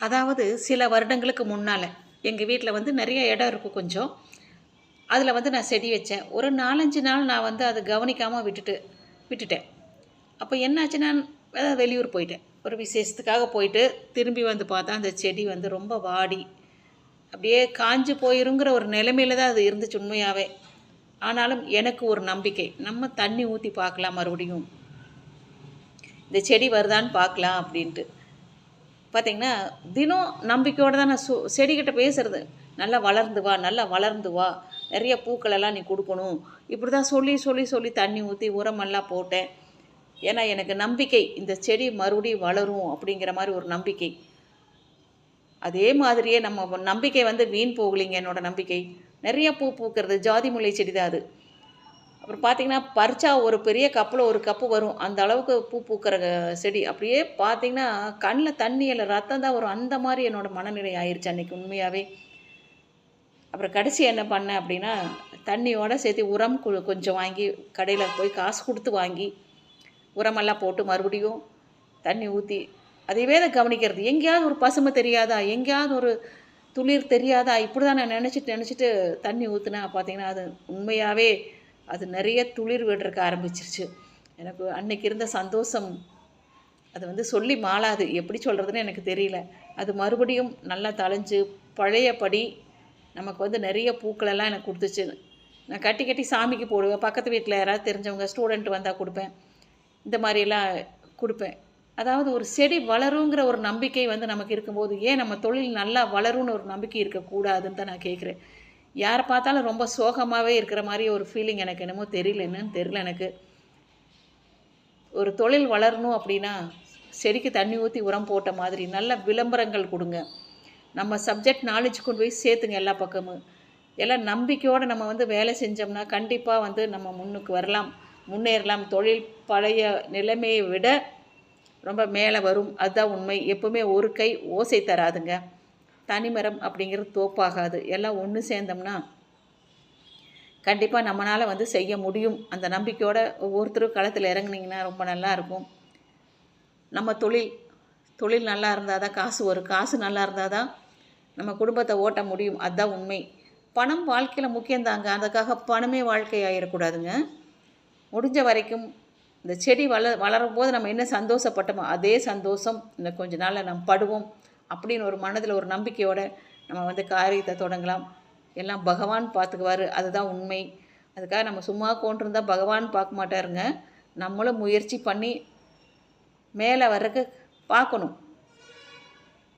அதாவது சில வருடங்களுக்கு முன்னால் எங்கள் வீட்டில் வந்து நிறைய இடம் இருக்கும் கொஞ்சம். அதில் வந்து நான் செடி வச்சேன். ஒரு நாலஞ்சு நாள் நான் வந்து அதை கவனிக்காமல் விட்டுட்டு விட்டுட்டேன். அப்போ என்னாச்சு நான் வெளியூர் போயிட்டேன். ஒரு விசேஷத்துக்காக போயிட்டு திரும்பி வந்து பார்த்தா அந்த செடி வந்து ரொம்ப வாடி. அப்படியே காஞ்சு போயிருங்கிற ஒரு நிலைமையில தான் அது இருந்துச்சு உண்மையாகவே ஆனாலும் எனக்கு ஒரு நம்பிக்கை. நம்ம தண்ணி ஊற்றி பார்க்கலாம் மறுபடியும். இந்த செடி வருதான்னு பார்க்கலாம் அப்படின்ட்டு. பார்த்திங்கன்னா தினம் நம்பிக்கையோடு தான் நான் சு செடிக்கிட்ட பேசுறது. நல்லா வளர்ந்து வா நல்லா வளர்ந்து வா. நிறைய பூக்களெல்லாம் நீ கொடுக்கணும். இப்படி தான் சொல்லி சொல்லி சொல்லி தண்ணி ஊற்றி உரமெல்லாம் போட்டேன். ஏன்னா எனக்கு நம்பிக்கை. இந்த செடி மறுபடியும் வளரும் அப்படிங்கிற மாதிரி ஒரு நம்பிக்கை. அதே மாதிரியே நம்ம நம்பிக்கை வந்து வீண் போகலைங்க என்னோடய நம்பிக்கை. நிறைய பூ பூக்கிறது ஜாதி முல்லை செடி தான் அது. அப்புறம் பார்த்தீங்கன்னா பறிச்சா ஒரு பெரிய கப்பில் ஒரு கப்பு வரும். அந்த அளவுக்கு பூ பூக்கிற செடி. அப்படியே பார்த்தீங்கன்னா கண்ணில் தண்ணி இல்லை ரத்தம் தான் வரும். அந்த மாதிரி என்னோடய மனநிலை ஆயிடுச்சு அன்றைக்கி உண்மையாகவே அப்புறம் கடைசி என்ன பண்ணேன் அப்படின்னா தண்ணியோடு சேர்த்து உரம் கு- கொஞ்சம் வாங்கி கடையில் போய் காசு கொடுத்து வாங்கி உரமெல்லாம் போட்டு மறுபடியும் தண்ணி ஊற்றி அதையவே தான் கவனிக்கிறது. எங்கேயாவது ஒரு பசுமை தெரியாதா? எங்கேயாவது ஒரு துளிர் தெரியாதா? இப்படி தான் நான் நினச்சிட்டு நினச்சிட்டு தண்ணி ஊற்றுனா பார்த்தீங்கன்னா அது உண்மையாகவே அது நிறைய துளிர் விடுறதுக்கு ஆரம்பிச்சிருச்சு. எனக்கு அன்னைக்கு இருந்த சந்தோஷம் அது வந்து சொல்லி மாளாது. எப்படி சொல்கிறதுன்னு எனக்கு தெரியல. அது மறுபடியும் நல்லா தழைஞ்சு பழையபடி நமக்கு வந்து நிறைய பூக்களெல்லாம் எனக்கு கொடுத்துச்சு. நான் கட்டி கட்டி சாமிக்கு போடுவேன். பக்கத்து வீட்டில் யாராவது தெரிஞ்சவங்க ஸ்டூடெண்ட் வந்தால் கொடுப்பேன். இந்த மாதிரியெல்லாம் கொடுப்பேன். அதாவது ஒரு செடி வளருங்கிற ஒரு நம்பிக்கை வந்து நமக்கு இருக்கும்போது ஏன் நம்ம தொழில் நல்லா வளரும்னு ஒரு நம்பிக்கை இருக்கக்கூடாதுன்னு தான் நான் கேட்குறேன். யாரை பார்த்தாலும் ரொம்ப சோகமாகவே இருக்கிற மாதிரி ஒரு ஃபீலிங் எனக்கு என்னமோ தெரியல என்னன்னு தெரில எனக்கு. ஒரு தொழில் வளரணும் அப்படின்னா செடிக்கு தண்ணி ஊற்றி உரம் போட்ட மாதிரி நல்ல விளம்பரங்கள் கொடுங்க. நம்ம சப்ஜெக்ட் நாலேஜ் கொண்டு போய் சேர்த்துங்க எல்லா பக்கமும். எல்லாம் நம்பிக்கையோடு நம்ம வந்து வேலை செஞ்சோம்னா கண்டிப்பாக வந்து நம்ம முன்னுக்கு வரலாம். முன்னேறலாம். தொழில் பழைய நிலைமையை விட ரொம்ப மேலே வரும். அதுதான் உண்மை. எப்பவுமே ஒரு கை ஓசை தராதுங்க. தனிமரம் அப்படிங்கிறது தோப்பாகாது. எல்லாம் ஒன்று சேர்ந்தோம்னா கண்டிப்பாக நம்மளால் வந்து செய்ய முடியும். அந்த நம்பிக்கையோட ஒவ்வொருத்தரும் களத்தில் இறங்குனீங்கன்னா ரொம்ப நல்லாயிருக்கும் நம்ம தொழில் தொழில் நல்லா இருந்தால் தான் காசு வரும். காசு நல்லா இருந்தால் தான் நம்ம குடும்பத்தை ஓட்ட முடியும். அதுதான் உண்மை. பணம் வாழ்க்கையில் முக்கியம்தாங்க அதுக்காக பணமே வாழ்க்கை ஆகிடக்கூடாதுங்க முடிஞ்ச வரைக்கும் இந்த செடி வள வளரும் போது நம்ம என்ன சந்தோஷப்பட்டோமோ அதே சந்தோஷம். இந்த கொஞ்ச நாளில் நம்ம படுவோம். அப்படின்னு ஒரு மனதில் ஒரு நம்பிக்கையோடு நம்ம வந்து காரியத்தை தொடங்கலாம். எல்லாம் பகவான் பார்த்துக்குவாரு. அதுதான் உண்மை. அதுக்காக நம்ம சும்மா கொண்டிருந்தால் பகவான் பார்க்க மாட்டாருங்க. நம்மளும் முயற்சி பண்ணி மேலே வர்றதுக்கு பார்க்கணும்.